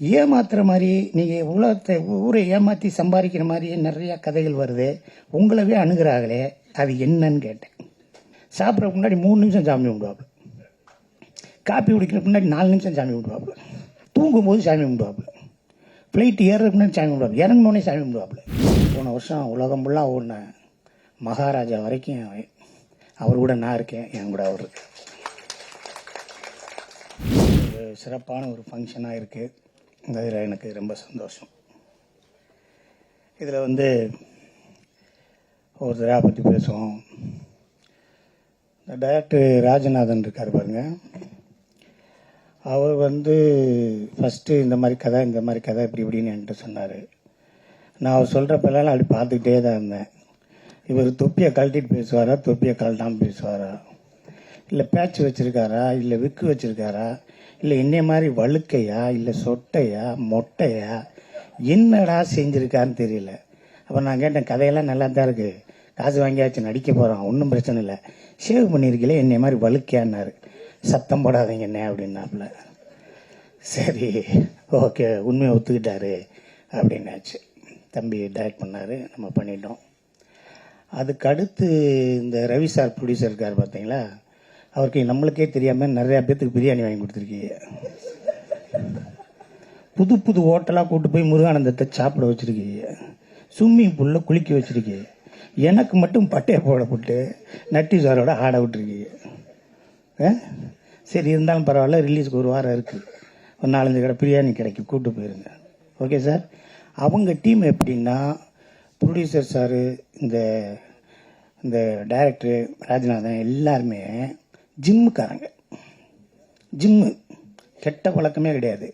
ஏமாத்துற மாதிரி நீங்கள் உலகத்தை ஊரை ஏமாற்றி சம்பாதிக்கிற மாதிரி நிறையா கதைகள் வருது. உங்களவே அணுகிறாங்களே அது என்னன்னு கேட்டேன். சாப்பிட்றதுக்கு முன்னாடி மூணு நிமிஷம் சாமி கும்பிடுவாப்புல. காப்பி குடிக்கிற முன்னாடி நாலு நிமிஷம் சாமி கும்பிடுவாப்புல. தூங்கும்போது சாமி கும்பிடுவாப்புல. ஃப்ளைட் ஏறுற முன்னாடி சாமி கும்பிடுவாப்புல. இறங்கினோடனே சாமி கும்பிடுவாப்புல. போன வருஷம் உலகம் ஃபுல்லாக ஓடினேன் மகாராஜா வரைக்கும் அவர் கூட நான் இருக்கேன் என் கூட அவர். ஒரு சிறப்பான ஒரு ஃபங்க்ஷனாக இருக்குது இதில் எனக்கு ரொம்ப சந்தோஷம். இதில் வந்து ஒரு தடவை பற்றி பேசுவோம். இந்த டைரக்டர் ராஜநாதன் இருக்கார் பாருங்கள் அவர் வந்து ஃபஸ்ட்டு இந்த மாதிரி கதை இந்த மாதிரி கதை இப்படி இப்படின்னு என்கிட்ட சொன்னார். நான் அவர் சொல்கிறப்பெல்லாம் அப்படி பார்த்துக்கிட்டே தான் இருந்தேன். இவர் தொப்பியை கழட்டிட்டு பேசுவாரா தொப்பியை கழட்டாமல் பேசுவாரா? இல்லை பேட்ச் வச்சுருக்காரா இல்லை விக்கு வச்சுருக்காரா? இல்லை என்னைய மாதிரி வழுக்கையா இல்லை சொட்டையா மொட்டையா என்னடா செஞ்சுருக்கான்னு தெரியல. அப்போ நான் கேட்டேன் கதையெல்லாம் நல்லா தான் இருக்குது காசு வாங்கியாச்சு நடிக்க போகிறோம் ஒன்றும் பிரச்சனை இல்லை. ஷேவ் பண்ணியிருக்கீங்களே என்னை மாதிரி வழுக்கையான்னாரு. சத்தம் போடாதீங்க என்ன அப்படின்னாப்புல. சரி ஓகே உண்மையை ஒத்துக்கிட்டாரு அப்படின்னாச்சு. தம்பி டைரக்ட் பண்ணாரு நம்ம பண்ணிட்டோம். அதுக்கடுத்து இந்த ரவி சார் ப்ரொடியூசர் இருக்கார் பார்த்தீங்களா? அவருக்கு நம்மளுக்கே தெரியாமல் நிறையா பேத்துக்கு பிரியாணி வாங்கி கொடுத்துருக்கீங்க. புது புது ஹோட்டலாக கூட்டு போய் முருகானந்தத்தை சாப்பிட வச்சிருக்கீங்க. ஸ்விம்மிங் பூலில் குளிக்க வச்சிருக்கீங்க. எனக்கு மட்டும் பட்டையை போடப்பட்டு நட்டி சாரோட ஆட விட்டுருக்கீங்க. ஆ? சரி இருந்தாலும் பரவாயில்ல ரிலீஸ்க்கு ஒரு வாரம் இருக்குது ஒரு நாலஞ்சு கடை பிரியாணி கிடைக்கும் கூப்பிட்டு போயிருங்க. ஓகே சார் அவங்க டீம் எப்படின்னா ப்ரொடியூசர் சாரு இந்த இந்த டைரக்டரு ராஜநாதன் எல்லாருமே ஜிம்முக்காரங்க. ஜிம்மு. கெட்ட பழக்கமே கிடையாது.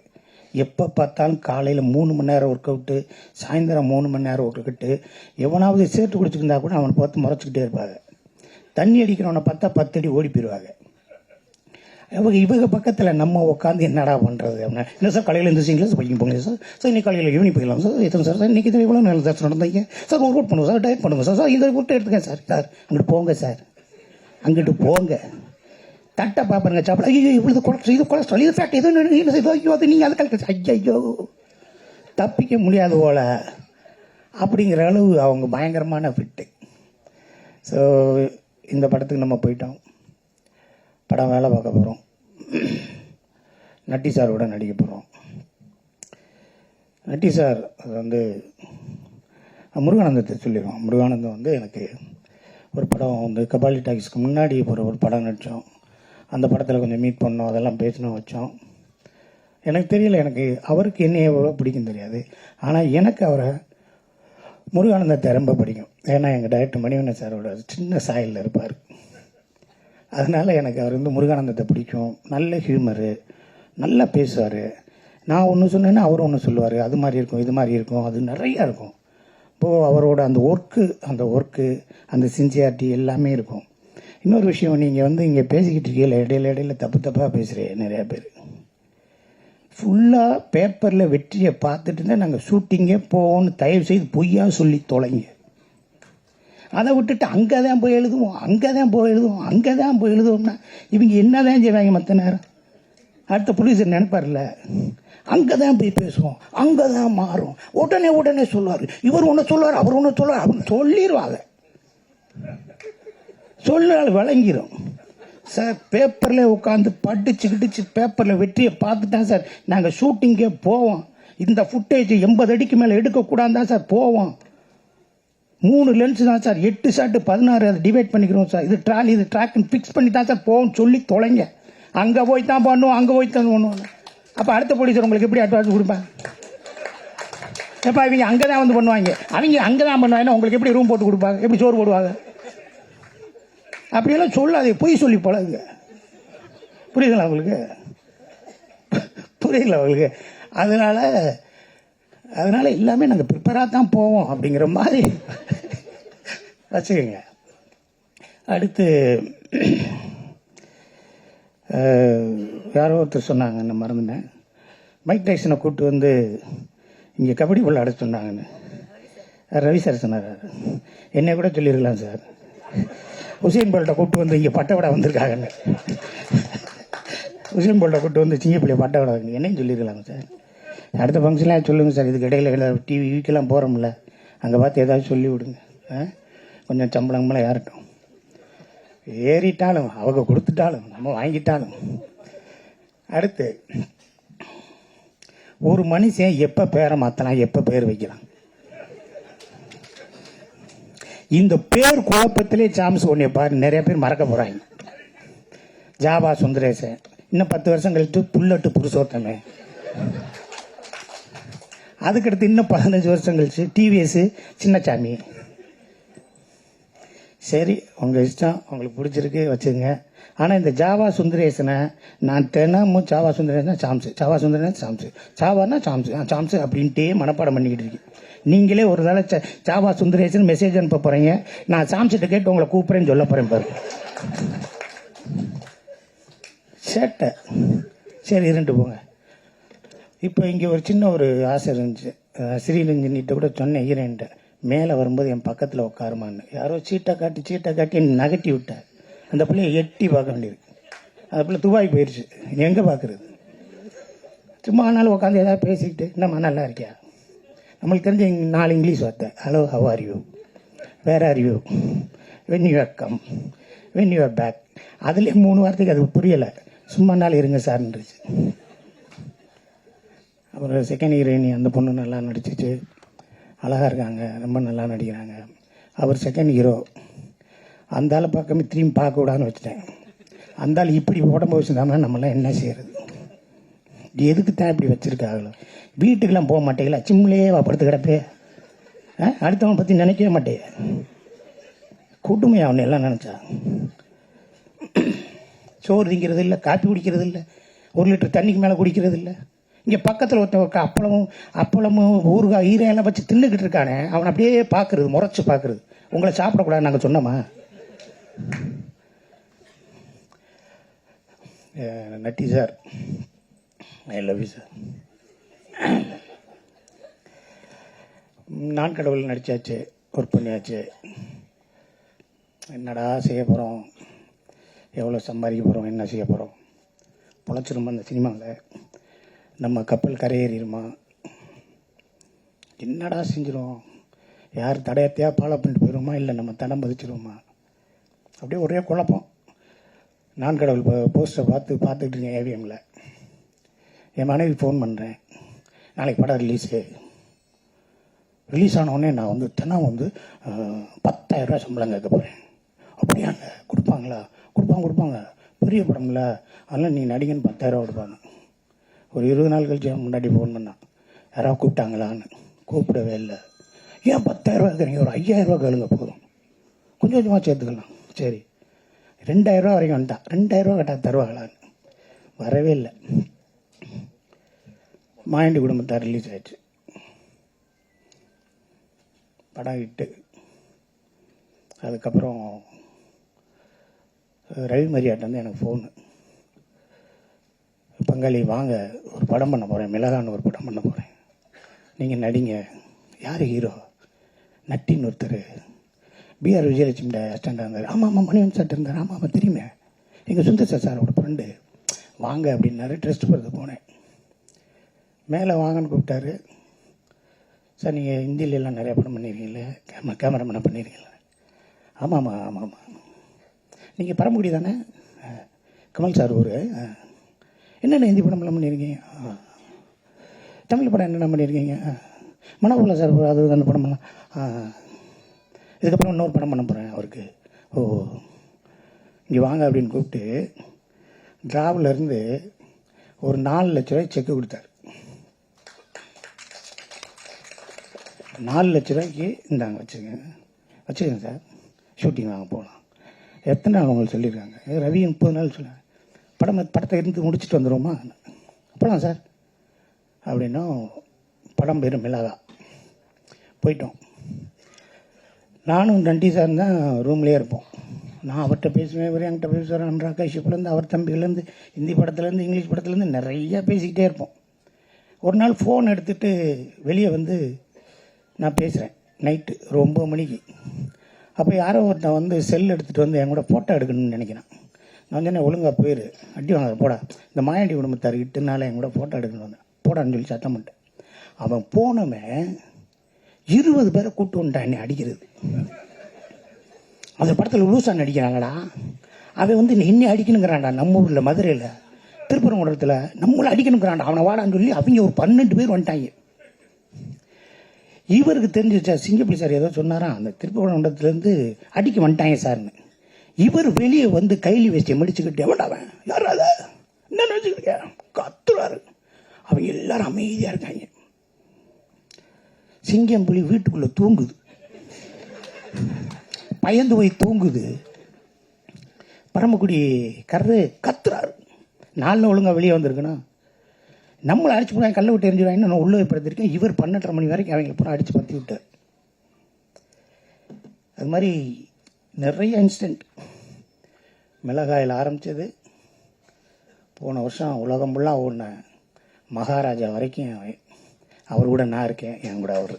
எப்போ பார்த்தாலும் காலையில் மூணு மணி நேரம் ஒர்க் அவுட்டு சாயந்தரம் மூணு மணி நேரம் ஒர்க் அவுட்டு எவனாவது சேர்த்து குடிச்சிருந்தா கூட அவனை பார்த்து முறைச்சிக்கிட்டே இருப்பாங்க. தண்ணி அடிக்கிறவனை பார்த்தா பத்தடி ஓடி போயிடுவாங்க இவங்க இவங்க பக்கத்தில் நம்ம உட்காந்து என்னடா பண்ணுறது அப்படின்னா. என்ன சார் காலையில் எழுந்திரிச்சிங்களா சார் படிக்க போங்க சார் சார் இன்னைக்கு காலையில் ஈவினிங் போயிடலாம் சார் எத்தனை சார் சார் இன்னைக்கு இவ்வளோ நல்ல தர்ஷனம் நடந்தீங்க? சார் ஒர்க் அவுட் பண்ணுவோம் சார் டயட் பண்ணுங்க சார் சார் இதை விட்டு எடுத்துக்கேன் சார் சார் அங்கிட்டு போங்க சார் அங்கிட்டு போங்க. தட்டை பார்ப்பாருங்க சாப்பிட ஐயோ இவ்வளவு கொலஸ்ட்ரால் இது கொலஸ்ட்ரால் இது ஃபேட் இது இது, இது, ஐயோ அது நீங்கள் அதை கலக்க ஐயோ தப்பிக்க முடியாது போல. அப்படிங்கிற அளவு அவங்க பயங்கரமான ஃபிட்டு ஸோ இந்த படத்துக்கு நம்ம போயிட்டோம். படம் வேலை பார்க்க போகிறோம் நட்டி சாரோட நடிக்க போகிறோம் நட்டி சார் அது வந்து முருகானந்தத்தை சொல்லிடுவோம் முருகானந்தம் வந்து எனக்கு ஒரு படம் வந்து கபாலி டாக்ஸ்க்கு முன்னாடி போகிற ஒரு படம் நடித்தோம். அந்த படத்தில் கொஞ்சம் மீட் பண்ணோம் அதெல்லாம் பேசணும் வச்சோம். எனக்கு தெரியல எனக்கு அவருக்கு என்ன எவ்வளோ பிடிக்கும் தெரியாது. ஆனால் எனக்கு அவரை முருகானந்தத்தை ரொம்ப பிடிக்கும். ஏன்னா எங்கள் டைரக்டர் மணிவண்ணன் சாரோட சின்ன சாயலில் இருப்பார். அதனால் எனக்கு அவர் வந்து முருகானந்தத்தை பிடிக்கும். நல்ல ஹியூமரு நல்லா பேசுவார். நான் ஒன்று சொன்னேன்னா அவர் ஒன்று சொல்லுவார். அது மாதிரி இருக்கும் இது மாதிரி இருக்கும் அது நிறையா இருக்கும். இப்போது அவரோட அந்த ஒர்க்கு அந்த ஒர்க்கு அந்த சின்சியாரிட்டி எல்லாமே இருக்கும். இன்னொரு விஷயம் நீங்கள் வந்து இங்கே பேசிக்கிட்டு இருக்கீங்க இடையில இடையில தப்பு தப்பாக பேசுகிறேன் நிறையா பேர். ஃபுல்லாக பேப்பரில் வெற்றியை பார்த்துட்டு தான் நாங்கள் ஷூட்டிங்கே போவோம்னு தயவு செய்து பொய்யா சொல்லி தொலைங்க. அதை விட்டுட்டு அங்கே தான் போய் எழுதுவோம் அங்கே தான் போய் எழுதுவோம் அங்கே தான் போய் எழுதுவோம்னா இவங்க என்ன தான் செய்வாங்க மற்ற நேரம்? அடுத்த ப்ரொடியூசர் நினைப்பார்ல அங்கே தான் போய் பேசுவோம் அங்கே தான் மாறும். உடனே உடனே சொல்லுவார். இவர் ஒன்று சொல்லுவார் அவர் ஒன்று சொல்லுவார் அவர் சொல்லிடுவாங்க சொல்லால் வழங்கிடும் சார் பேப்பரில் உட்காந்து படிச்சு கிடிச்சு பேப்பரில் வெற்றியை பார்த்து சார் நாங்கள் ஷூட்டிங்கே போவோம். இந்த ஃபுட்டேஜ் எண்பது அடிக்கு மேலே எடுக்கக்கூடாது தான் சார் போவோம். மூணு லென்ஸ் தான் சார் எட்டு ஷாட்டு பதினாறு அதை டிவைட் பண்ணிக்கிறோம் சார். இது ட்ராலி இது ட்ராக்னு ஃபிக்ஸ் பண்ணி தான் சார் போவோம் சொல்லி தொலைங்க. அங்கே போய் தான் பண்ணுவோம் அங்கே போய் தான் பண்ணுவோம் அப்போ அடுத்த போலீஸர் உங்களுக்கு எப்படி அட்வான்ஸ் கொடுப்பேன்? எப்போ இவங்க அங்கே தான் வந்து பண்ணுவாங்க. அவங்க அங்கே தான் பண்ணுவாங்கன்னா உங்களுக்கு எப்படி ரூம் போட்டு கொடுப்பாங்க? எப்படி சோறு போடுவாங்க? அப்படியெல்லாம் சொல்லாதே பொய் சொல்லி பழகுங்க. புரியுதுங்களா அவங்களுக்கு புரியல அவங்களுக்கு அதனால அதனால எல்லாமே நாங்கள் ப்ரிப்பராக தான் போவோம் அப்படிங்கிற மாதிரி வச்சுக்கோங்க. அடுத்து யாரோ ஒருத்தர் சொன்னாங்க நான் மறந்துட்டேன். மைக் டைசனை கூப்பிட்டு வந்து இங்கே கபடி விளையாட சொன்னாங்கன்னு. ரவி சார் சொன்னார். என்னை கூட சொல்லியிருக்கலாம் சார் உசேன் போல்ட்டை கூப்பிட்டு வந்து இங்கே பட்டவடை வந்திருக்காங்கன்னு. உசேன் போல்ட்டை கூப்பிட்டு வந்து சிங்கப்பிள்ளை பட்டவடை வந்து என்னையும் சொல்லியிருக்கலாங்க சார். அடுத்த ஃபங்க்ஷன்லாம் சொல்லுங்கள் சார். இதுக்கு இடையில டிவி வீக்கெல்லாம் போகிறோம்ல அங்கே பார்த்து ஏதாவது சொல்லி விடுங்க. ஆ? கொஞ்சம் சம்பளங்கமெல்லாம் ஏறட்டும். ஏறிட்டாலும் அவங்க கொடுத்துட்டாலும் நம்ம வாங்கிட்டாலும். அடுத்து ஒரு மனுஷன் எப்போ பேரை மாற்றலாம் எப்போ பேர் வைக்கலாம்? இந்த பேர் குழப்பத்திலே சாம்ஸ் ஒன்றை பாரு நிறைய பேர் மறக்க போகிறாங்க ஜாவா சுந்தரேசன் இன்னும் பத்து வருஷம் கழித்து புல்லட்டு புருஷோத்தமே. அதுக்கடுத்து இன்னும் பதினஞ்சு வருஷம் கழிச்சு டிவிஎஸ் சின்னசாமி சரி உங்கள் இஷ்டம் உங்களுக்கு பிடிச்சிருக்கு வச்சுங்க ஆனால் இந்த ஜாவா சுந்தரேசனை நான் தினமும் ஜாவா சுந்தரேசனா சாம்ஸு ஜாவா சுந்தரேசன் சாம்ஸு ஜாவானா சாம்ஸு ஆ சாம்ஸு அப்படின்ட்டே மனப்பாடம் பண்ணிக்கிட்டு இருக்கேன் நீங்களே ஒரு தடவை ஜாவா சுந்தரேசன் மெசேஜ் அனுப்ப போகிறீங்க நான் சாம்ஸிட்ட கேட்டு உங்களை கூப்பிட்றேன்னு சொல்ல போகிறேன் பாரு. சேட்டை. சரி இருந்துட்டு போங்க. இப்போ இங்கே ஒரு சின்ன ஒரு ஆசை இருந்துச்சு. அஹ் ஸ்ரீரஞ்சனிட்ட கூட சொன்னேன் ஹீரோயின்ட்ட மேலே வரும்போது என் பக்கத்தில் உட்காருமான்னு. யாரோ சீட்டை காட்டி சீட்டை காட்டி என்னை நகட்டி விட்டார். அந்த பிள்ளைய எட்டி பார்க்க வேண்டியது. அந்த பிள்ளை துபாய் போயிடுச்சு எங்கே பார்க்குறது? சும்மா ஆனாலும் உட்காந்து ஏதாவது பேசிக்கிட்டு என்னம்மா நல்லா இருக்கியா? நம்மளுக்கு தெரிஞ்ச நாலு இங்கிலீஷ் வார்த்தை. Hello how are you where are you when you are come when you are back அதுலேயே மூணு வாரத்துக்கு அது புரியலை. சும்மா நாள் இருங்க சார்ன்றுச்சு அப்புறம் செகண்ட் ஹீரோயினி அந்த பொண்ணு நல்லா நடிச்சிச்சு. அழகாக இருக்காங்க ரொம்ப நல்லா நடிக்கிறாங்க. அவர் செகண்ட் ஹீரோ அந்த ஆள் பார்க்காம திரும்பி பார்க்கக்கூடாதுன்னு வச்சுட்டேன். அந்த ஆள் இப்படி உடம்பு வச்சுருந்தோம்னா நம்மளாம் என்ன செய்யறது? எதுக்கு தான் இப்படி வச்சுருக்காங்களோ? வீட்டுக்கெல்லாம் போக மாட்டேங்களா? சிம்லேயே வா படுத்து கிடப்பே. ஆ? அடுத்தவனை பற்றி நினைக்கவே மாட்டே கூட்டுமே அவனை எல்லாம் நினச்சா? சோறு திங்கிறது இல்லை காப்பி குடிக்கிறது இல்லை ஒரு லிட்டர் தண்ணிக்கு மேலே குடிக்கிறது இல்லை இங்கே பக்கத்தில் ஒருத்தன் ஒரு அப்பளமும் அப்பளமும் ஊறுகாய் ஈரையெல்லாம் வச்சு தின்னுக்கிட்டு இருக்கானே அவன் அப்படியே பார்க்குறது முறைச்சி பார்க்குறது உங்களை சாப்பிடக்கூடாது நாங்கள் சொன்னோமா? Natty sir. I love you sir நான் கடவுள் நடித்தாச்சு ஒர்க் பண்ணியாச்சு. என்னடா செய்ய போகிறோம் எவ்வளோ சம்பாதிக்க போகிறோம் என்ன செய்ய போகிறோம் பொழைச்சிருமா இந்த சினிமாவில் நம்ம கப்பல் கரையேறிடுமா? என்னடா செஞ்சிடும் யார் தடையத்தையா ஃபாலோ பண்ணிட்டு போயிடுவோமா இல்லை நம்ம தடம் பதிச்சிருவோமா? அப்படியே ஒரே குழப்பம். நான் கடவுள் போஸ்டரை பார்த்து பார்த்துக்கிட்டு இருக்கேன் ஏவிஎம்மில் என் மனைவி ஃபோன் பண்ணுறேன் நாளைக்கு படம் ரிலீஸு ரிலீஸ் ஆனவுடனே நான் வந்து தினம் வந்து அஹ், 10000 சம்பளம் கேட்க போகிறேன் அப்படியாங்க கொடுப்பாங்களா? கொடுப்பாங்க கொடுப்பாங்க. பெரிய படம்ல. அதெல்லாம் நீ நடிகன்னு 10000 ரூபா கொடுப்பாங்க. ஒரு இருபது நாள் கழிச்சு முன்னாடி ஃபோன் பண்ணான் யாராவது கூப்பிட்டாங்களான்னு? கூப்பிடவே இல்லை. ஏன் 10000 ரூபா ஒரு 5000 ரூபா கேளுங்க போதும். கொஞ்சம் கொஞ்சமாக சேர்த்துக்கலாம். சரி. ரெண்டாயிரம் ரூபா வரைக்கும் வந்துட்டான் ரெண்டாயிரம் ரூபா கேட்டால் தருவாங்களான்னு. வரவே இல்லை. மாயண்டி குடும்பத்தார் ரிலீஸ் ஆயிடுச்சு. படம் இட்டு அதுக்கப்புறம் ரவி மரியாட்டை வந்து எனக்கு ஃபோனு பங்காளி வாங்க ஒரு படம் பண்ண போகிறேன் மிளகான்னு ஒரு படம் பண்ண போகிறேன் நீங்கள் நடிங்க. யார் ஹீரோ நட்டின்னு ஒருத்தர். பிஆர் விஜயலட்சுமி அஸ்டண்டாக இருந்தார். ஆமாம் ஆமாம் மணிவன் சார் இருந்தார். ஆமாம் ஆமாம் தெரியுமே. எங்கள் சுந்தர் சார் சாரோட ஃப்ரெண்டு வாங்க அப்படின்னாரு. ட்ரெஸ்ட் போகிறது போனேன். மேலே வாங்கன்னு கூப்பிட்டாரு. சார் நீங்கள் ஹிந்திலெலாம் எல்லாம் படம் பண்ணியிருக்கீங்களே கேமரா கேமராமேனாக பண்ணியிருக்கீங்களா ஆமாம் ஆமாம் ஆமாம் ஆமாம் நீங்கள் பரமக்குடி தானே? கமல் சார் ஊர். என்னென்ன ஹிந்தி படம்லாம் பண்ணியிருக்கீங்க? ஆ. தமிழ் படம் என்னென்ன பண்ணியிருக்கீங்க? ஆ. மனோபுல சார் அது அந்த படமெல்லாம் ஆ. இதுக்கப்புறம் இன்னொரு படம் பண்ண போகிறேன் அவருக்கு. ஓ. இங்கே வாங்க அப்படின்னு கூப்பிட்டு டிராவிலருந்து ஒரு நாலு லட்ச ரூபாய் செக்கு கொடுத்தாரு. நாலு லட்ச ரூபாய்க்கு இந்தாங்க வச்சுக்கோங்க வச்சுக்கோங்க சார். ஷூட்டிங் வாங்க போகலாம். எத்தனை நாள் உங்களுக்கு சொல்லியிருக்காங்க? ரவி முப்பது நாள் சொன்னாங்க படம் படத்தை இருந்து முடிச்சுட்டு வந்துடுவோமா போகலாம் சார். அப்படின்னும் படம் பேர் மிளகா. போயிட்டோம். நானும் நண்டி சார் தான் ரூம்லேயே இருப்போம். நான் அவர்கிட்ட பேசுவேன் இவர் என்கிட்ட பேசுவார். அன்றா கஷ்யப்லேருந்து அவர் தம்பிலேருந்து ஹிந்தி படத்துலேருந்து இங்கிலீஷ் படத்துலேருந்து நிறையா பேசிக்கிட்டே இருப்போம். ஒரு நாள் ஃபோன் எடுத்துட்டு வெளியே வந்து நான் பேசுகிறேன் நைட்டு ஒரு ஒம்பது மணிக்கு. அப்போ யாரோ ஒருத்தன் வந்து செல் எடுத்துகிட்டு வந்து என் கூட ஃபோட்டோ எடுக்கணும்னு நினைக்கிறேன். நான் சொன்னேன் ஒழுங்காக போயிரு. அடி வாங்க போடா. இந்த மாயாண்டி குடும்பத்தார் இட்டுனால என் கூட ஃபோட்டோ எடுக்கணும் வந்தேன். போடான்னு சொல்லி சத்தம் பண்ணிட்டேன் அவன் போனவன் இருபது பேரை கூட்டு வந்துட்டான் என்னை அடிக்கிறது. அந்த படத்தில் லூசா அடிக்கிறாங்களா அவன் வந்து இன்னும் அடிக்கணுங்கிறான்டா நம்ம ஊரில் மதுரையில். திருப்பரங்குன்றத்தில் நம்மளை அடிக்கணுங்கிறான்டா. அவனை வாடான்னு சொல்லி அவங்க ஒரு பன்னெண்டு பேர் வந்துட்டாங்க. இவருக்கு தெரிஞ்சிச்சா சிங்கப்பள்ளி சார் ஏதோ சொன்னாரா? அந்த திருப்பரங்குன்றத்துலேருந்து அடிக்க வந்துட்டாங்க சார்னு. இவர் வெளியே வந்து கைலி வேஷ்டியை மடிச்சுக்கிட்டு எவடாவன் யார் அத? என்ன நினச்சிக்கிட்டு கத்துறாரு. அவங்க எல்லாரும் அமைதியாக இருக்காங்க. சிங்கம் புலி வீட்டுக்குள்ள தூங்குது. பயந்து போய் தூங்குது. பரமக்குடி கரு கத்துறாரு. நாளில் ஒழுங்கா வெளியே வந்திருக்கணும் நம்மளை அடிச்சு போய் கல்லை விட்டு எரிஞ்சிடுவாங்க நான் உள்ளே படுத்திருக்கேன்? இவர் பன்னெண்டரை மணி வரைக்கும் அவங்கள பூரா அடிச்சு பற்றி விட்டார். அது மாதிரி நிறைய இன்ஸ்டன்ட் மிளகாயில் ஆரம்பித்தது போன வருஷம் உலகம் ஃபுல்லாக ஓடின மகாராஜா வரைக்கும் அவர் கூட நான் இருக்கேன் என் கூட அவர்.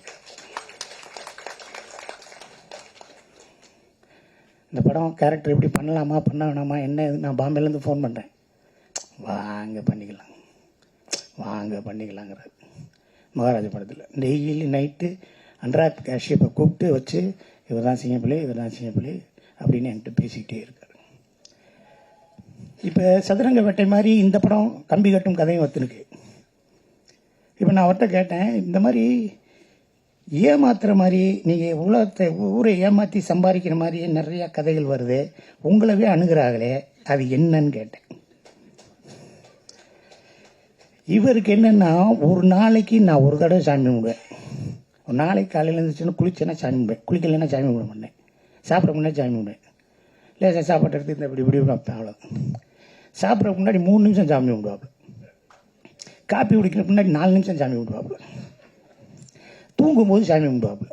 இந்த படம் கேரக்டர் எப்படி பண்ணலாமா பண்ண வேணாமா என்ன ஏது? நான் பாம்பேலேருந்து ஃபோன் பண்ணுறேன் வாங்க பண்ணிக்கலாம். வாங்க பண்ணிக்கலாங்கிறார். மகாராஜா படத்தில். டெய்லி நைட்டு அன்ராக் காஷியப்பை கூப்பிட்டு வச்சு இவர் தான் சிங்கப்பிள்ளை இவர் தான் சிங்கப்பிள்ளை அப்படின்னு என்கிட்ட பேசிக்கிட்டே இருக்கார். இப்போ சதுரங்க வேட்டை மாதிரி இந்த படம் கம்பி கட்டும் கதையும் ஒத்துனுக்கு இப்போ நான் அவர்கிட்ட கேட்டேன் இந்த மாதிரி ஏமாத்துற மாதிரி நீங்கள் உலகத்தை ஊரை ஏமாற்றி சம்பாதிக்கிற மாதிரி நிறையா கதைகள் வருது உங்களவே அணுகிறாங்களே அது என்னன்னு கேட்டேன். இவருக்கு என்னென்னா ஒரு நாளைக்கு நான் ஒரு தடவை சாமி கும்பிடுவேன். ஒரு நாளைக்கு காலையில் இருந்துச்சுன்னா குளிச்சேன்னா சாமி கும்பிடுவேன். குளிக்கலைன்னா சாமி கும்பிட மாட்டேன். சாப்பிட முன்னே சாமி கும்பிடுவேன். லேசாக சாப்பாடு எடுத்து இந்த இப்படி இப்படி வைப்பேன் அவ்வளோ சாப்பிட்ற முன்னாடி மூணு நிமிஷம் சாமி கும்பிடுவாப்புல காப்பி குடிக்கிற முன்னாடி நாலு நிமிஷம் சாமி கும்பிடுவாப்புல தூங்கும்போது சாமி கும்பிடுவாப்புல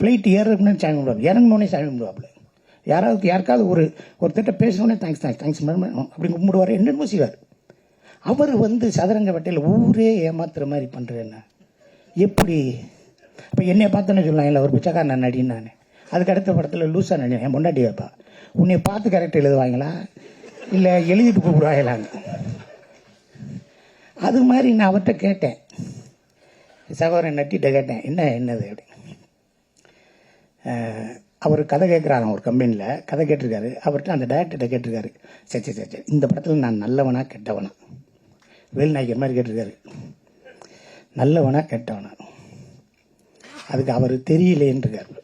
ஃப்ளைட் ஏறுறதுக்கு முன்னாடி சாமி கும்பிடுவாப்புல இறங்கினோடனே சாமி கும்பிடுவாப்புல யாராவது யாருக்காவது ஒரு ஒருத்தட்ட பேசினோடனே தேங்க்ஸ் தேங்க்ஸ் தேங்க்ஸ் மேடம் அப்படி கும்பிடுவார். என்னென்னமோ செய்வார். அவர் வந்து சதுரங்க வட்டையில் ஊரே ஏமாத்துற மாதிரி பண்ணுறேன்னா எப்படி? இப்போ என்னை பார்த்தோன்னே சொல்லலாம் இல்லை ஒரு பிச்சைக்காரன் நடின்னு நான். அதுக்கு அடுத்த படத்தில் லூஸாக நடி என் பொண்டாட்டி வைப்பா உன்னை பார்த்து கரெக்டாக எழுதுவாங்களா? இல்லை எழுதிட்டு கூப்பிடுவாங்களான்னு அது மாதிரி நான் அவர்கிட்ட கேட்டேன். சகோதரன் நட்டிகிட்ட கேட்டேன் என்ன என்னது? அப்படின்னு அவர் கதை கேட்குறாராம் ஒரு கம்பெனியில் கதை கேட்டிருக்காரு. அவர்கிட்ட அந்த டேரக்டர்கிட்ட கேட்டிருக்காரு. சரி சரி சரி சரி. இந்த படத்தில் நான் நல்லவனா கெட்டவனா? வேல்நாயக்கர் மாதிரி கேட்டிருக்காரு. நல்லவனா கெட்டவனா? அதுக்கு அவர் தெரியலேன்றிருக்காரு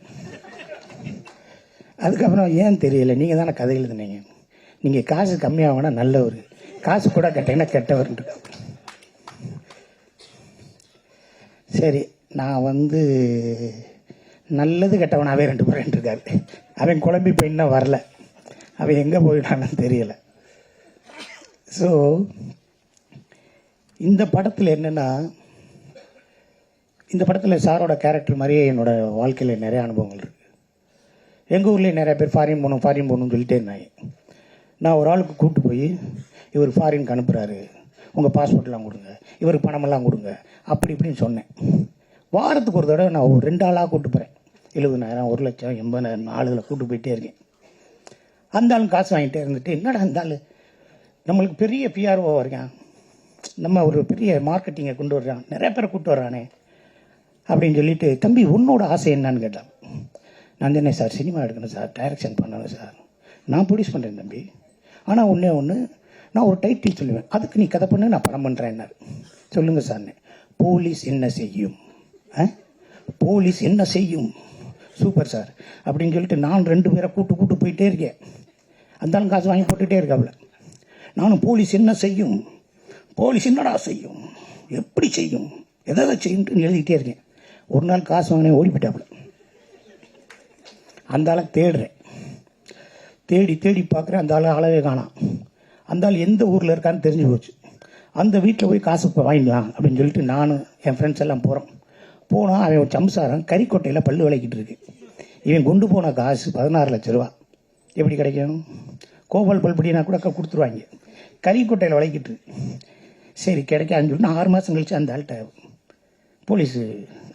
அதுக்கப்புறம் ஏன் தெரியல? நீங்கள் தானே கதை எழுதுனீங்க? நீங்கள் காசு கம்மியாகனா நல்லவர். காசு கூட கேட்டிங்கன்னா கெட்டவர்ன்ட்டு சரி நான் வந்து நல்லது கெட்டவனாகவே ரெண்டு பேர் இருக்காரு. அவன் குழம்பி போய் இன்னும் வரல. அவன் எங்கே போயிட்டான்னு தெரியல. ஸோ இந்த படத்தில் என்னென்னா இந்த படத்தில் சாரோட கேரக்டர் மாதிரியே என்னோட வாழ்க்கையில் நிறைய அனுபவங்கள் இருக்குது எங்கள் ஊர்லேயே நிறைய பேர் ஃபாரின் போகணும் ஃபாரின் போகணும்னு சொல்லிட்டே இருந்தாங்க. நான் ஒரு ஆளுக்கு கூப்பிட்டு போய் இவர் ஃபாரினுக்கு அனுப்புகிறாரு உங்கள் பாஸ்போர்ட்லாம் கொடுங்க. இவருக்கு பணமெல்லாம் கொடுங்க. அப்படி இப்படின்னு சொன்னேன். வாரத்துக்கு ஒரு தடவை நான் ஒரு ரெண்டு ஆளாக கூப்பிட்டு போகிறேன் எழுபதாயிரம் ஒரு லட்சம் எண்பதாயிரம் ஆளுகளை கூப்பிட்டு போயிட்டே இருக்கேன். அந்த ஆளும் காசு வாங்கிட்டே இருந்துட்டு என்னடா அந்த ஆள்? நம்மளுக்கு பெரிய பிஆர்ஓ இருக்கான். நம்ம ஒரு பெரிய மார்க்கெட்டிங்கை கொண்டு வர்றான். நிறைய பேரை கூப்பிட்டு வர்றானே. அப்படின்னு சொல்லிட்டு தம்பி உன்னோட ஆசை என்னன்னு கேட்டான். நான் சொன்னேன் சார் சினிமா எடுக்கணும் சார். டைரக்ஷன் பண்ணணும் சார். நான் ப்ரொடியூஸ் பண்ணுறேன் தம்பி. ஆனால் ஒன்றே ஒன்று நான் ஒரு டைட்டில் சொல்லுவேன். அதுக்கு நீ கதை பண்ணு நான் படம் பண்ணுறேன்னாரு சொல்லுங்க சார்னு போலீஸ் என்ன செய்யும்? ஆ? போலீஸ் என்ன செய்யும்? Super sir. அப்படின்னு சொல்லிட்டு நான் ரெண்டு பேரை கூட்டு கூட்டு போயிட்டே இருக்கேன். அந்த ஆளும் காசு வாங்கி போட்டுகிட்டே இருக்காப்புல நானும் போலீஸ் என்ன செய்யும்? போலீஸ் என்னடா செய்யும்? எப்படி செய்யும்? எதை எதை எழுதிக்கிட்டே இருக்கேன். ஒரு நாள் காசு வாங்கினேன் ஓடி போயிட்டாப்புல அந்த ஆளை தேடுறேன். தேடி தேடி பார்க்குறேன் அந்த ஆள் அளவே காணாம். அந்த ஆள் எந்த ஊரில் இருக்கான்னு தெரிஞ்சு போச்சு. அந்த வீட்டில் போய் காசு இப்போ வாங்கிக்கலாம் அப்படின்னு சொல்லிட்டு நானும் என் ஃப்ரெண்ட்ஸ் எல்லாம் போகிறோம் போனால் அவன் ஒரு சம்சாரம் கறிக்கொட்டையில் பல்லு விளக்கிட்டு இருக்கு. இவன் கொண்டு போன காசு பதினாறு லட்ச ரூபா. எப்படி கிடைக்கும்? கோபால் பல்படினா கூட கொடுத்துருவாங்க. கறிக்கொட்டையில் விளக்கிட்டு சரி கிடைக்காதுன்னு சொல்லிட்டு ஆறு மாதம் கழிச்சு அந்த ஆள்கிட்ட போலீஸு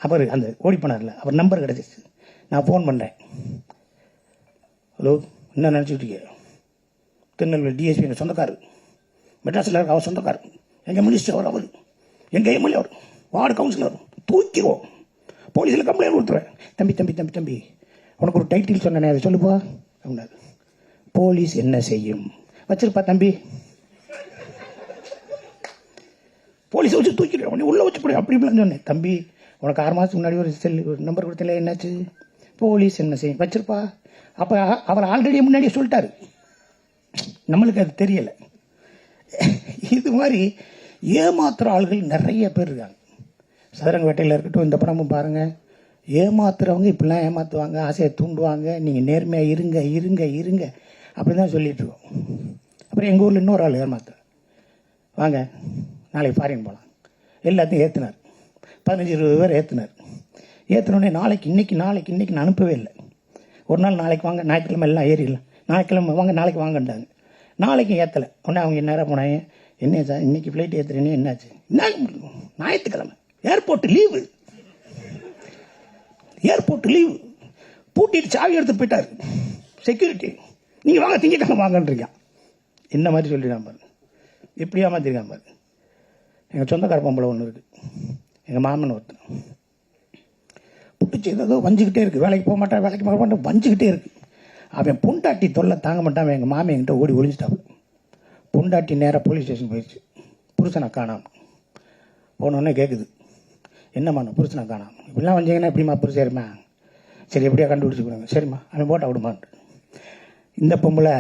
அவர் அந்த ஓடி போனார்ல அவர் நம்பர் கிடச்சிச்சு. நான் ஃபோன் பண்ணுறேன் ஹலோ என்ன நினச்சிக்கிட்டு திருநெல்வேலி டிஎஸ்பி சொந்தக்காரு மெட்ராஸில் இருக்க அவர் சொந்தக்காரு எங்கள் மினிஸ்டர் அவர் அவர். எங்கள் எம்எல்ஏ அவர். வார்டு கவுன்சிலர் தூக்கிடுவோம். போலீஸில் கம்ப்ளைண்ட் கொடுத்துருவேன். தம்பி தம்பி தம்பி தம்பி உனக்கு ஒரு டைட்டில் சொன்னேனே அதை சொல்லுப்பா அப்படின்னாரு. போலீஸ் என்ன செய்யும்? வச்சிருப்பா தம்பி. போலீஸை வச்சு தூக்கிடுவேன். உடனே உள்ளே வச்சு போடு அப்படி இப்படின்னு சொன்னேன். தம்பி உனக்கு ஆறு மாதத்துக்கு முன்னாடி ஒரு செல் நம்பர் கொடுத்தல என்னாச்சு? போலீஸ் என்ன செய்யும்? வச்சிருப்பா. அப்போ அவர் ஆல்ரெடி முன்னாடியே சொல்லிட்டாரு. நம்மளுக்கு அது தெரியலை. இது மாதிரி ஏமாத்துற ஆள்கள் நிறைய பேர் இருக்காங்க. சதுரங்க வேட்டையில் இருக்கட்டும் இந்த படமும் பாருங்கள் ஏமாத்துறவங்க இப்படிலாம் ஏமாற்றுவாங்க ஆசையை தூண்டுவாங்க. நீங்கள் நேர்மையாக இருங்க இருங்க இருங்க. அப்படி தான் சொல்லிகிட்ருக்கோம் அப்புறம் எங்கள் ஊரில் இன்னொரு ஆள் ஏமாத்துற வாங்க நாளைக்கு ஃபாரின் போகலாம் எல்லாத்தையும் ஏற்றுனார் பதினஞ்சு இருபது பேர் ஏற்றுனார் ஏற்றினோடனே நாளைக்கு இன்றைக்கி நாளைக்கு இன்றைக்கி நான் அனுப்பவே இல்லை. ஒரு நாள் நாளைக்கு வாங்க ஞாயிற்றுக்கிழமை எல்லாம் ஏறிடலாம். ஞாயிற்றுக்கிழமை வாங்க நாளைக்கு வாங்கன்றாங்க. நாளைக்கு ஏற்றலை உடனே அவங்க நேரம் போனாங்க? என்ன சார் இன்னைக்கு ஃப்ளைட் ஏற்றுறேன்னு என்னாச்சு? என்ன ஞாயிற்றுக்கிழமை. ஏர்போர்ட் லீவு ஏர்போர்ட் லீவு பூட்டிட்டு சாவி எடுத்து போயிட்டார். செக்யூரிட்டி நீங்கள் வாங்க திங்கக்கிழமை வாங்கன்றிருக்கான் இந்த மாதிரி சொல்லிடுறான் பாருங்க இப்படி மாற்றிருக்கான் பாருங்க எங்கள் சொந்தக்கார பொம்பளை ஒன்று இருக்குது எங்கள் மாமன் ஒருத்தன். வஞ்சிச்சு ஏதோ வஞ்சிக்கிட்டே இருக்குது வேலைக்கு போக மாட்டேன் வேலைக்கு போக மாட்டேன் வஞ்சிக்கிட்டே இருக்கு. அவன் பொண்டாட்டி தொல்லை தாங்க மாட்டான். எங்கள் மாமி என்கிட்ட ஓடி ஒளிஞ்சிட்டாப்புல பொண்டாட்டி நேராக போலீஸ் ஸ்டேஷன் போயிடுச்சு. புருஷனை காணாம. போனோடனே கேட்குது என்னம்மா நான் புருஷனை காணாம? இப்படிலாம் வந்தீங்கன்னா எப்படிம்மா புருஷன் சரிம்மா சரி எப்படியா கண்டுபிடிச்சி கொடுங்க. சரிம்மா அவன் போட்டா விடுமான் இந்த பொம்பளை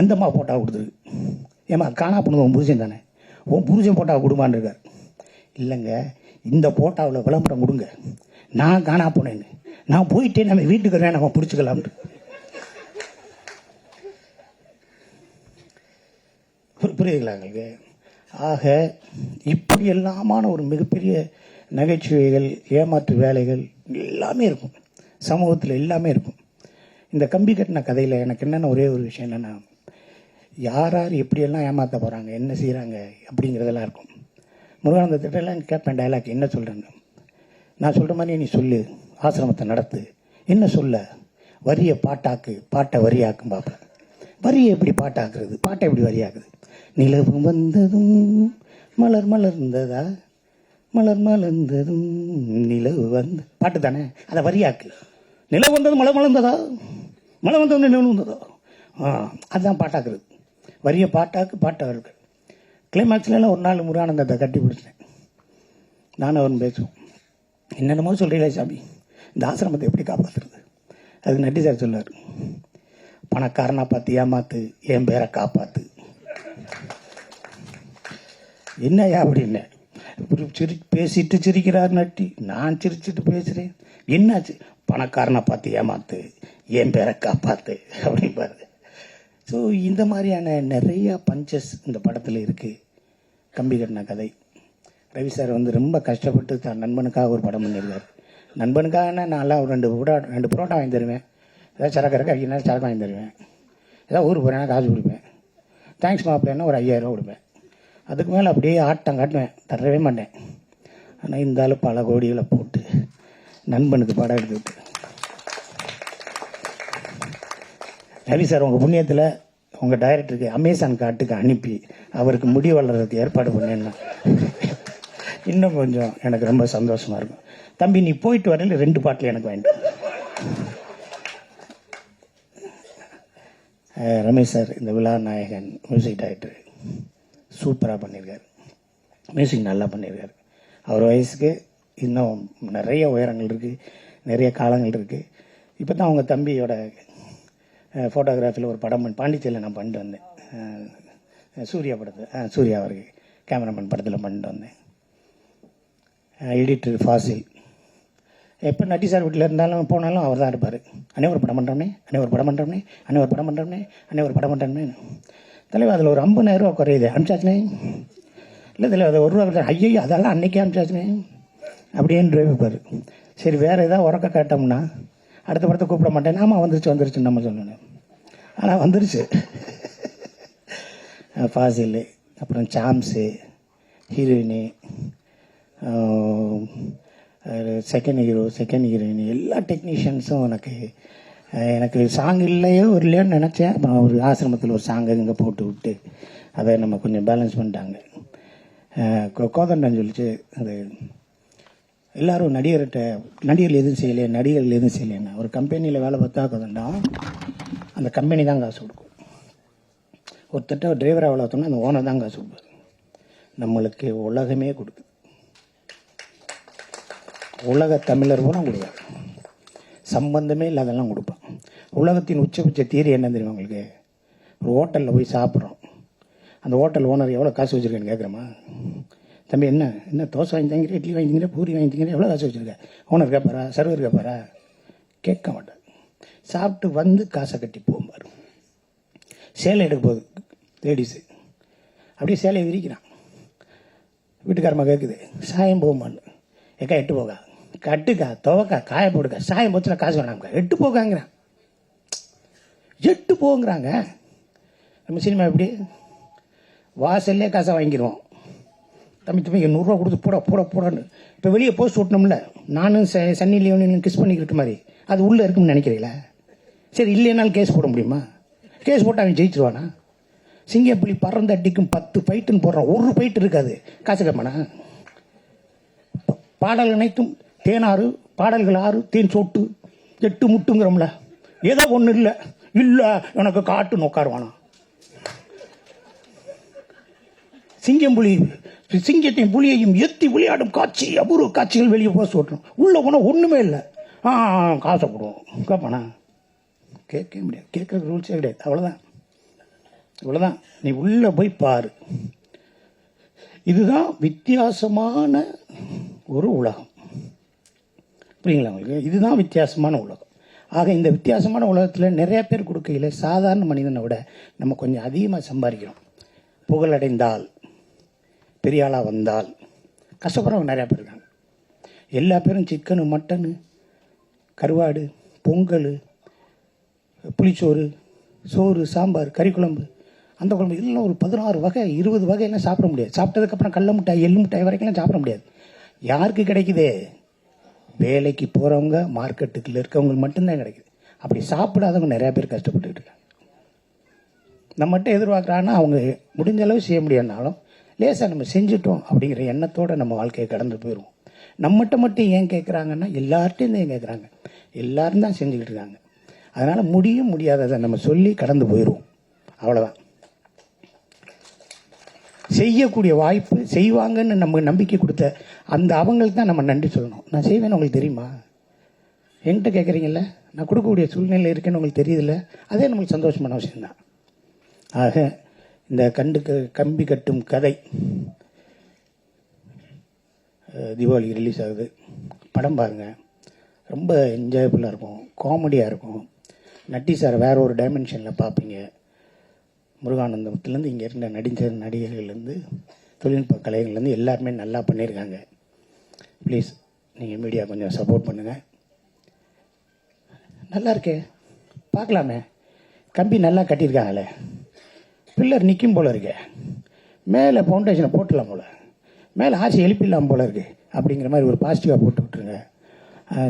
அந்தம்மா போட்டா கொடுத்துரு ஏம்மா காணா பொண்ணு உன் புருஷன் தானே? உன் புருஷன் போட்டா கொடுமான்னு இருக்கார். இல்லைங்க இந்த போட்டாவில் விளம்பரம் கொடுங்க. நான் காணா போனேன்னு. நான் போயிட்டே நம்ம வீட்டுக்கு வேணும் நம்ம பிடிச்சிக்கலாம்னு. புரியுதுங்களா எங்களுக்கு ஆக இப்படி எல்லாமான ஒரு மிகப்பெரிய நகைச்சுவைகள் ஏமாற்று வேலைகள் எல்லாமே இருக்கும். சமூகத்தில் எல்லாமே இருக்கும். இந்த கம்பி கட்டின கதையில் எனக்கு என்னென்ன ஒரே ஒரு விஷயம் என்னென்னா யார் யார் எப்படியெல்லாம் ஏமாற்ற போகிறாங்க என்ன செய்கிறாங்க அப்படிங்கிறதெல்லாம் இருக்கும். முருகானந்த திட்டம்லாம் கேட்பேன் டைலாக் என்ன சொல்கிறேன்னு நான் சொல்கிற மாதிரி நீ சொல்லு. ஆசிரமத்தை நடத்து. என்ன சொல்ல? வரியை பாட்டாக்கு. பாட்டை வரியாக்கும் பார்ப்பேன் வரியை எப்படி பாட்டாக்குறது? பாட்டை எப்படி வரியாக்குது நிலவு வந்ததும் மலர் மலர்ந்ததா? மலர் மலர்ந்ததும் நிலவு வந்து பாட்டு தானே? அதை வரியாக்கு. நிலவு வந்ததும் மலர் மலர்ந்ததா? மழை வந்ததும் நிலவு வந்ததா? ஆ அதுதான் பாட்டாக்குறது. வரியை பாட்டாக்கு பாட்டாக்கு கிளைமாக்ஸ்லாம் ஒரு நாள் முருகானந்தத்தை கட்டி பிடிச்சேன் நானும் அவரும் பேசுவோம். என்னென்னமோ சொல்கிறீங்களே சாமி. இந்த ஆசிரமத்தை எப்படி காப்பாற்றுறது அது நட்டி சார் சொல்லார் பணக்காரனாக பார்த்து ஏமாத்து என் பேரை காப்பாற்று என்னையா அப்படின்னு இப்படி சிரி பேசிட்டு சிரிக்கிறார் நட்டி. நான் சிரிச்சிட்டு பேசுகிறேன் என்னாச்சு? பணக்காரனை பார்த்து ஏமாத்து என் பேரை காப்பாற்று அப்படிம்பாரு. ஸோ இந்த மாதிரியான நிறையா பஞ்சஸ் இந்த படத்தில் இருக்குது கம்பி கட்டின கதை. ரவி சார் வந்து ரொம்ப கஷ்டப்பட்டு தான் நண்பனுக்காக ஒரு படம் பண்ணியிருக்காரு. நண்பனுக்காக நான்லாம் ஒரு ரெண்டு புரோட்டா ரெண்டு புரோட்டா வாங்கி தருவேன். ஏதாவது சரக்கு இறக்க அடிக்கணும் சரக்கு வாங்கி தருவேன். ஏதாவது ஊருக்கு போகிறேன்னா காசு கொடுப்பேன். தேங்க்ஸ் மாப்பிள்ளைன்னா ஒரு ஐயாயிரம் கொடுப்பேன். அதுக்கு மேலே அப்படியே ஆட்டம் காட்டுவேன். தரவே மாட்டேன். ஆனால் இருந்தாலும் பல கோடிகளை போட்டு நண்பனுக்கு படம் எடுத்துக்கிட்டு ரவி சார் உங்கள் புண்ணியத்தில் உங்கள் டைரக்டருக்கு அமேசான் காட்டுக்கு அனுப்பி அவருக்கு முடி வளர்றதுக்கு ஏற்பாடு பண்ணேன்னா இன்னும் கொஞ்சம் எனக்கு ரொம்ப சந்தோஷமா இருக்கும். தம்பி நீ போயிட்டு வரையில் ரெண்டு பாட்டில் எனக்கு வேண்டும் ரமேஷ் சார் இந்த விழா நாயகன் மியூசிக் டைரக்டர் சூப்பராக பண்ணியிருக்காரு மியூசிக் நல்லா பண்ணியிருக்காரு அவர் வயசுக்கு இன்னும் நிறைய உயரங்கள் இருக்குது நிறைய காலங்கள் இருக்குது இப்போ தான் அவங்க தம்பியோட ஃபோட்டோகிராஃபியில் ஒரு படம் பண்ணி பாண்டிச்சேரியில் நான் பண்ணிட்டு வந்தேன். சூர்யா படத்தை சூர்யா அவருக்கு கேமராமேன் படத்தில் பண்ணிட்டு வந்தேன். எடிட்டர் ஃபாசில். எப்போ நட்டி சார் வீட்டில் இருந்தாலும் போனாலும் அவர் தான் இருப்பார். அன்னே ஒரு படம் பண்ணுறோம்னே அன்னே ஒரு படம் பண்ணுறோம்னே அன்னே ஒரு படம் பண்ணுறோம்னே அன்னே ஒரு படம் பண்ணுறோம்னே தலைவர் அதில் ஒரு ஐம்பதாயிரம் ரூபா குறையுது. அனுப்பிச்சாச்சுனே. இல்லை தலைவர் அது ஒரு ரூபா ஐயோ அதெல்லாம் அன்னைக்கே அனுப்பிச்சாச்சுனே. அப்படின்னு ரேவிப்பார் சரி வேறு எதாவது உறக்க கேட்டோம்னா அடுத்த படத்தை கூப்பிட மாட்டேன். ஆமாம் வந்துருச்சு வந்துருச்சுன்னு நம்ம சொல்லணும் ஆனால் வந்துருச்சு. ஃபாசில் அப்புறம் சாம்ஸு ஹீரோயினி செகண்ட் ஹீரோ செகண்ட் ஹீரோயின் எல்லா டெக்னீஷியன்ஸும் எனக்கு எனக்கு சாங் இல்லையோ ஒரு இல்லையோன்னு நினச்சேன். அப்புறம் ஒரு ஆசிரமத்தில் ஒரு சாங்கை இங்கே போட்டு விட்டு அதை நம்ம கொஞ்சம் பேலன்ஸ் பண்ணிட்டாங்க. கோ- கோதண்டன் சொல்லிச்சு அது எல்லாரும் நடிகர்கிட்ட நடிகர்கள் எதுவும் செய்யலையே நடிகர்கள் எதுவும் செய்யலைன்னா ஒரு கம்பெனியில் வேலை பார்த்தா அந்த கம்பெனி தான் காசு கொடுக்கும். ஒருத்தட்ட டிரைவராக வேலை பார்த்தோம்னா அந்த ஓனர் தான் காசு கொடுப்பாரு. நம்மளுக்கு உலகமே கொடுக்குது. உலக தமிழர் பூரா கொடுப்பார் சம்பந்தமே இல்லாதெல்லாம் கொடுப்பான். உலகத்தின் உச்சபட்ச தீரி என்ன தெரியும் உங்களுக்கு? ஒரு ஹோட்டலில் போய் சாப்பிட்றோம். அந்த ஹோட்டல் ஓனர் எவ்வளோ காசு வச்சுருக்கேன்னு கேட்குறோமா தம்பி என்ன? என்ன தோசை வாங்கி தங்கிற இட்லி வாங்கி தங்கிற பூரி வாங்கி தங்கிற எவ்வளோ காசு வச்சுருக்க? ஓனர் கேட்பாரா சர்வர் கேட்பாரா கேட்க மாட்டார். சாப்பிட்டு வந்து காசை கட்டி போகும்பார். சேலை எடுக்க போகுது லேடிஸு அப்படியே சேலையை விரிக்கிறான். வீட்டுக்காரம்மா கேட்குது சாயம் போகுமான்னு. ஏக்கா எட்டு போகா. கட்டுக்கா துவக்கா காய போடுக்கா. சாயம் போச்சுன்னா காசு வேணாம்க்கா. எட்டு போகாங்கிறான். எட்டு போங்கிறாங்க நம்ம சினிமா எப்படி? வாசல்லே காசை வாங்கிடுவோம் தம்பி தம்பி நூறுரூவா கொடுத்து போட போட போடான்னு. இப்போ வெளியே போஸ்ட் ஓட்டணும்ல நானும் ச சன்னி லியோனும் கிஸ் பண்ணிக்கிட்டு மாதிரி. அது உள்ளே இருக்கும்னு நினைக்கிறீங்களா? சரி இல்லைனாலும் கேஸ் போட முடியுமா? கேஸ் போட்டு அவன் ஜெயிச்சிருவானா? சிங்கப்புலி பறந்து அடிக்கும் பத்து ஃபைட்டுன்னு போடுறான் ஒரு ஃபைட் இருக்காது. காசு கம்மனா பாடல் அனைத்தும் தேனாறு பாடல்கள் ஆறு தேன் சொட்டு எட்டு முட்டுங்கிறோம்ல. ஏதோ ஒன்றும் இல்லை. இல்லை எனக்கு காட்டு உட்காருவானா? சிங்கம் புலி சிங்கத்தையும் புலியையும் எத்தி விளையாடும் காட்சி அபூர்வ காட்சிகள் வெளியே போக சொல்கிறோம் உள்ள போனால் ஒன்றுமே இல்லை. ஆ காசை போடுவோம். கேட்பானா கேட்க முடியாது. கேட்குற ரூல்ஸே கிடையாது. அவ்வளோதான் இவ்வளோதான் நீ உள்ளே போய் பாரு. இதுதான் வித்தியாசமான ஒரு உலகம். புரியுங்களா உங்களுக்கு? இதுதான் வித்தியாசமான உலகம். ஆக இந்த வித்தியாசமான உலகத்தில் நிறைய பேர் கொடுக்கையில் சாதாரண மனிதனை விட நம்ம கொஞ்சம் அதிகமாக சம்பாதிக்கிறோம். புகழடைந்தால் பெரிய ஆளாக வந்தால் கஷ்டப்படுறவங்க நிறையா பேர் இருக்காங்க. எல்லா பேரும் சிக்கனு மட்டனு கருவாடு பொங்கல் புளிச்சோறு சோறு சாம்பார் கறி குழம்பு அந்த குழம்பு இதெல்லாம் ஒரு பதினாறு வகை இருபது வகையெல்லாம் சாப்பிட முடியாது. சாப்பிட்டதுக்கப்புறம் கடல மிட்டாய் எள்ளு மிட்டாய் வரைக்கும்லாம் சாப்பிட முடியாது. யாருக்கு கிடைக்குதே? வேலைக்கு போகிறவங்க மார்க்கெட்டுக்குள்ள இருக்கவங்களுக்கு மட்டும்தான் கிடைக்குது. அப்படி சாப்பிடாதவங்க நிறையா பேர் கஷ்டப்பட்டுக்கிட்டு இருக்காங்க. நம்மகிட்ட எதிர்பார்க்குறாங்கன்னா அவங்க முடிஞ்ச அளவு செய்ய முடியாதுனாலும் லேசாக நம்ம செஞ்சுட்டோம் அப்படிங்கிற எண்ணத்தோடு நம்ம வாழ்க்கையை கடந்து போயிடுவோம். நம்மகிட்ட மட்டும் ஏன் கேட்குறாங்கன்னா எல்லார்ட்டையும் தான் ஏன் கேட்குறாங்க எல்லாரும் தான் செஞ்சுக்கிட்டு இருக்காங்க. அதனால் முடியும் முடியாததை நம்ம சொல்லி கடந்து போயிடுவோம். அவ்வளோதான் செய்யக்கூடிய வாய்ப்பு செய்வாங்கன்னு நம்ம நம்பிக்கை கொடுத்த அந்த அவங்களுக்கு தான் நம்ம நன்றி சொல்லணும். நான் செய்வேன்னு உங்களுக்கு தெரியுமா? என்கிட்ட கேட்குறீங்கல்ல நான் கொடுக்கக்கூடிய சூழ்நிலை இருக்குன்னு உங்களுக்கு தெரியுதுல்ல? அதே நம்மளுக்கு சந்தோஷமான விஷயம்தான். ஆக இந்த கண்டு கம்பி கட்டும் கதை தீபாவளி ரிலீஸ் ஆகுது. படம் பாருங்க. ரொம்ப என்ஜாயபுல்லாக இருக்கும். காமெடியாக இருக்கும். நட்டி சார் வேற ஒரு டைமென்ஷனில் பார்ப்பீங்க முருகானந்தத்துலேருந்து இங்கே இருந்த நடிச்ச நடிகர்கள்லேருந்து தொழில்நுட்ப கலைகள்லேருந்து எல்லாருமே நல்லா பண்ணியிருக்காங்க. ப்ளீஸ் நீங்கள் மீடியா கொஞ்சம் சப்போர்ட் பண்ணுங்கள் நல்லா இருக்கே. பார்க்கலாமே. கம்பி நல்லா கட்டியிருக்காங்களே. பில்லர் நிற்கும் போல இருக்கே. மேலே ஃபவுண்டேஷனை போட்டுடலாம் போல். மேலே ஆசை எழுப்பிடலாம் போல இருக்கு. அப்படிங்கிற மாதிரி ஒரு பாசிட்டிவாக போட்டு விட்ருங்க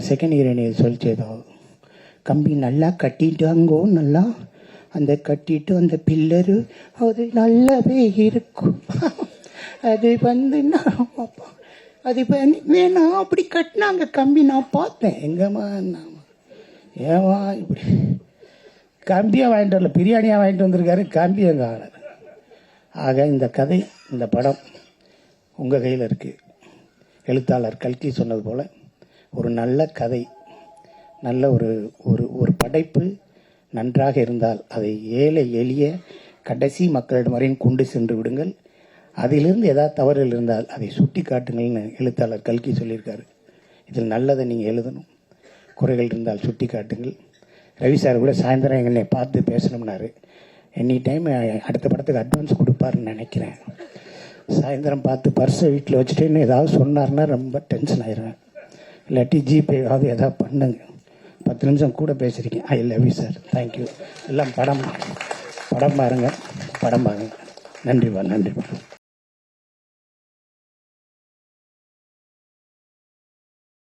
செகண்ட் ஹீரோயினி சொல்லிச்சு ஏதோ. கம்பி நல்லா கட்டிட்டாங்கோ நல்லா அந்த கட்டிட்டு அந்த பில்லரு அது நல்லாவே இருக்கும். அது வந்து நான் அது பண்ணி வேணாம் அப்படி கட்டினாங்க கம்பி நான் பார்த்தேன். எங்கம்மா ஏவா இப்படி. கம்பியை வாங்கிட்டு வரல பிரியாணியாக வாங்கிட்டு வந்திருக்காரு கம்பி எங்க ஆக இந்த கதை இந்த படம் உங்கள் கையில் இருக்குது எழுத்தாளர் கல்கி சொன்னது போல் ஒரு நல்ல கதை நல்ல ஒரு ஒரு ஒரு படைப்பு நன்றாக இருந்தால் அதை ஏழை எளிய கடைசி மக்களிடம் வரையும் கொண்டு சென்று விடுங்கள். அதிலிருந்து ஏதாவது தவறுகள் இருந்தால் அதை சுட்டி காட்டுங்கள்னு எழுத்தாளர் கல்கி சொல்லியிருக்காரு. இதில் நல்லதை நீங்கள் எழுதணும். குறைகள் இருந்தால் சுட்டி காட்டுங்கள். ரவி சார் கூட சாயந்தரம் என்னை பார்த்து பேசணும்னாரு. எனி டைம் அடுத்த படத்துக்கு அட்வான்ஸ் கொடுப்பாருன்னு நினைக்கிறேன். சாயந்தரம் பார்த்து பர்ஸை வீட்டில் வச்சுட்டேன்னு ஏதாவது சொன்னார்னா ரொம்ப டென்ஷன் ஆயிடுவேன். இல்லாட்டி ஜிபேவாவது ஏதாவது பண்ணுங்க. பத்து நிமிஷம் கூட பேசியிருக்கேன் I love you sir thank you எல்லாம் படம் படம் பாருங்கள் படம் பாருங்கள் நன்றிப்பா நன்றிப்பா